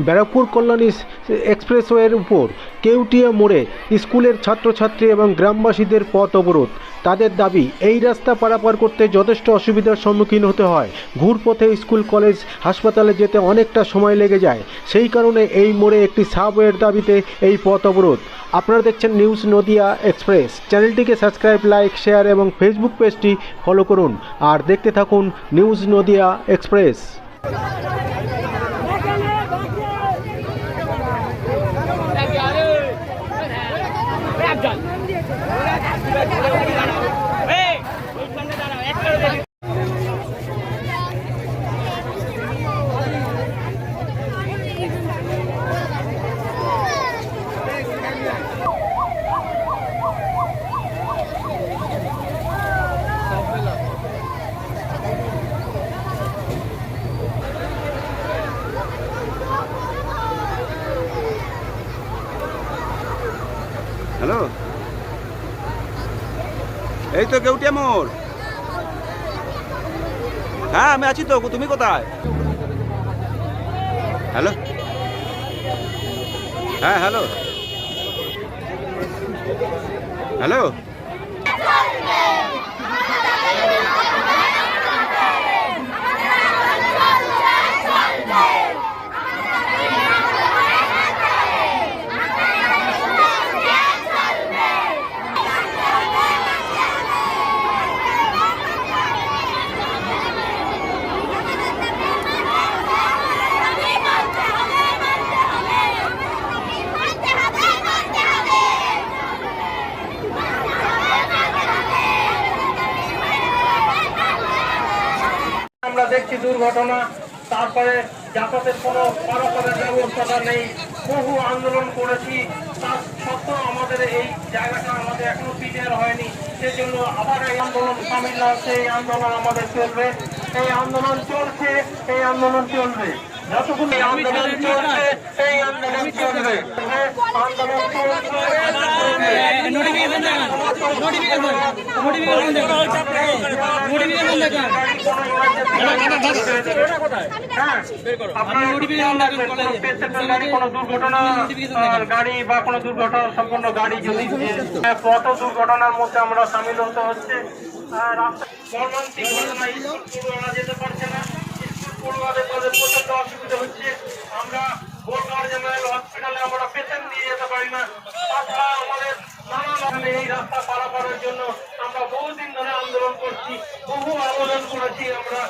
ব্যারাকপুর কল্যাণী এক্সপ্রেসওয়ের উপর কেউটিয়া মোড়ে স্কুলের ছাত্রছাত্রী এবং গ্রামবাসীদের পথ অবরোধ। তাদের দাবি, এই রাস্তা পারাপার করতে যথেষ্ট অসুবিধার সম্মুখীন হতে হয়। ঘুরপথে স্কুল, কলেজ, হাসপাতালে যেতে অনেকটা সময় লেগে যায়। সেই কারণে এই মোড়ে একটি সাবওয়ের দাবিতে এই পথ অবরোধ। আপনারা দেখছেন নিউজ নদিয়া এক্সপ্রেস। চ্যানেলটিকে সাবস্ক্রাইব, লাইক, শেয়ার এবং ফেসবুক পেজটি ফলো করুন। আর দেখতে থাকুন নিউজ নদিয়া এক্সপ্রেস। হ্যালো এই তো কেউটি মোড় হ্যাঁ আমি আছি তো তুমি কোথায়? হ্যালো হ্যাঁ হ্যালো হ্যালো আমরা দেখছি দুর্ঘটনা তারপরে যাতায়াতের কোনো পারাপারের ব্যবস্থাটা নেই। বহু আন্দোলন করেছি তার সত্ত্বেও আমাদের এই জায়গাটা আমাদের এখনও ক্লিয়ার হয়নি। সেজন্য আবার এই আন্দোলন সামিল আছে এই আন্দোলন আমাদের চলবে। এই আন্দোলন চলছে এই আন্দোলন চলবে। যতক্ষণ এই আন্দোলন চলছে এই আন্দোলন চলবে। আন্দোলন চলছে গাড়ি বা কোনো দুর্ঘটনা সম্পন্ন গাড়ি যদি কত দুর্ঘটনার মধ্যে আমরা সামিল হতে হচ্ছে? আহ, রাস্তায় মর্মান্তিক ঘটনা স্কুল পড়ুয়ারা যেতে পারছে না স্কুল পড়ুয়াদের তাদের প্রচণ্ড অসুবিধা হচ্ছে আমরা বোলগড় জেনারেল হসপিটালে আমরা পেশেন্ট দিয়ে যেতে পারি না তাছাড়া আমাদের নানাভাবে এই রাস্তা পারাপারের জন্য আমরা বহুদিন ধরে আন্দোলন করছি বহু করেছি আমরা।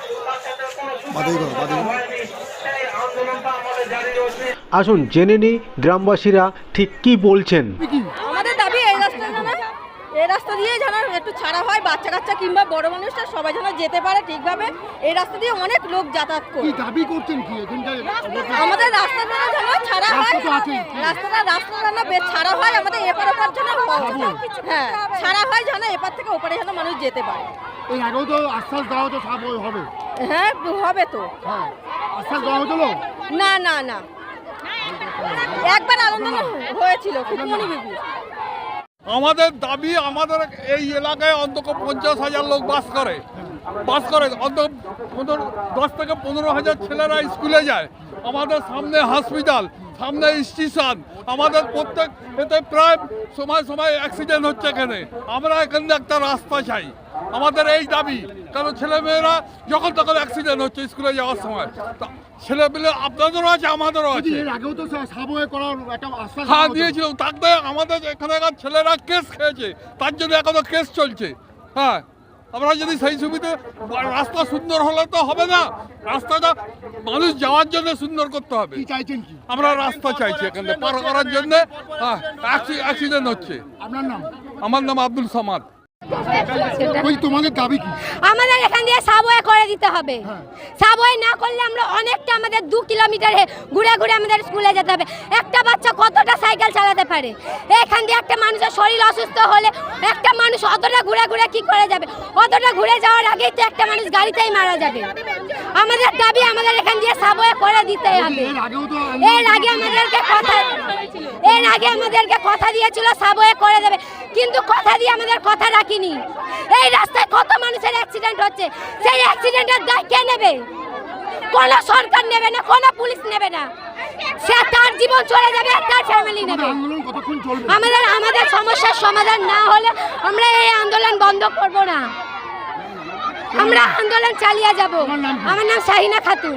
আসুন জেনে নিই গ্রামবাসীরা ঠিক কি বলছেন। আমাদের দাবি এই রাস্তাটা এই রাস্তা দিয়ে যেন একটু ছাড়া হয় বাচ্চা কাচ্চা কিংবা বড় মানুষরা সবাই যেন যেতে পারে ঠিকভাবে। এই রাস্তা দিয়ে অনেক লোক যাতায়াত করে। দাবি করছেন কি আমাদের রাস্তাটা যেন ছাড়া হয়। রাস্তা রাস্তাটা রাস্তাটা যেন বেশ ছাড়া হয় আমাদের এপার ওপার যেন হ্যাঁ ছাড়া হয় যেন এপার থেকে ওপারে যেন মানুষ যেতে পারে। এই আগেও তো আশ্বাস দেওয়া হতো সব ওই হবে। হ্যাঁ হবে তো। হ্যাঁ আশ্বাস দেওয়া হতো না না না। একবার আনন্দ হয়েছিল বিবি আমাদের দাবি আমাদের এই এলাকায় অন্তত পঞ্চাশ হাজার লোক বাস করে। বাস করে অন্তত অন্তত দশ থেকে পনেরো হাজার ছেলেরা স্কুলে যায়। আমাদের সামনে হসপিটাল সামনে স্টেশন আমাদের প্রত্যেক এতে প্রায় সময় সময় অ্যাক্সিডেন্ট হচ্ছে এখানে। আমরা এখানে একটা রাস্তা চাই। আমাদের এই দাবি কারণ ছেলেমেয়েরা যখন তখন অ্যাক্সিডেন্ট হচ্ছে স্কুলে যাওয়ার সময়। ছেলেমেয়ে আপনাদেরও আছে আমাদেরও আছে। আগেও তো হ্যাঁ দিয়েছিল। তাতে আমাদের এখানকার ছেলেরা কেস খেয়েছে। তার জন্য এখনও কেস চলছে। হ্যাঁ আমরা যদি সেই সুবিধে রাস্তা সুন্দর হলে তো হবে না। রাস্তাটা মানুষ যাওয়ার জন্য সুন্দর করতে হবে। কি চাইছেন কি? আমরা রাস্তা চাইছি এখানে পার করার জন্য। হ্যাঁ অ্যাক্সিডেন্ট হচ্ছে। আপনার নাম? আমার নাম আব্দুল সামাদ। তোমাদের দাবি কি? আমাদের এখান দিয়ে সাবওয়ে করে দিতে হবে। সাবওয়ে না করলে আমরা অনেকটা আমাদের দু কিলোমিটার ঘুরে ঘুরে আমাদের স্কুলে যেতে হবে। একটা বাচ্চা কতটা সাইকেল চালাতে পারে? এখান দিয়ে একটা মানুষের শরীর অসুস্থ হলে একটা মানুষ অতটা ঘুরে ঘুরে কি করে যাবে? অতটা ঘুরে যাওয়ার আগেই তো একটা মানুষ গাড়িতেই মারা যাবে। আমাদের দাবি আমাদের এখান দিয়ে সাবওয়ে করে দিতে হবে। এর আগে আমাদেরকে কথা এর আগে আমাদেরকে কথা দিয়েছিল সাবওয়ে করে দেবে। কিন্তু কথা দিয়ে আমাদের কথা রাখিনি। এই রাস্তায় কত মানুষের অ্যাক্সিডেন্ট হচ্ছে। সেই অ্যাক্সিডেন্টের দায় কে নেবে? কোনো সরকার নেবে না কোনো পুলিশ নেবে না। সে তার জীবন চলে যাবে আর তার ফ্যামিলি নেবে। আমাদের আমাদের সমস্যার সমাধান না হলে আমরা এই আন্দোলন বন্ধ করব না। আমরা আন্দোলন চালিয়ে যাব। আমার নাম শাহিনা খাতুন।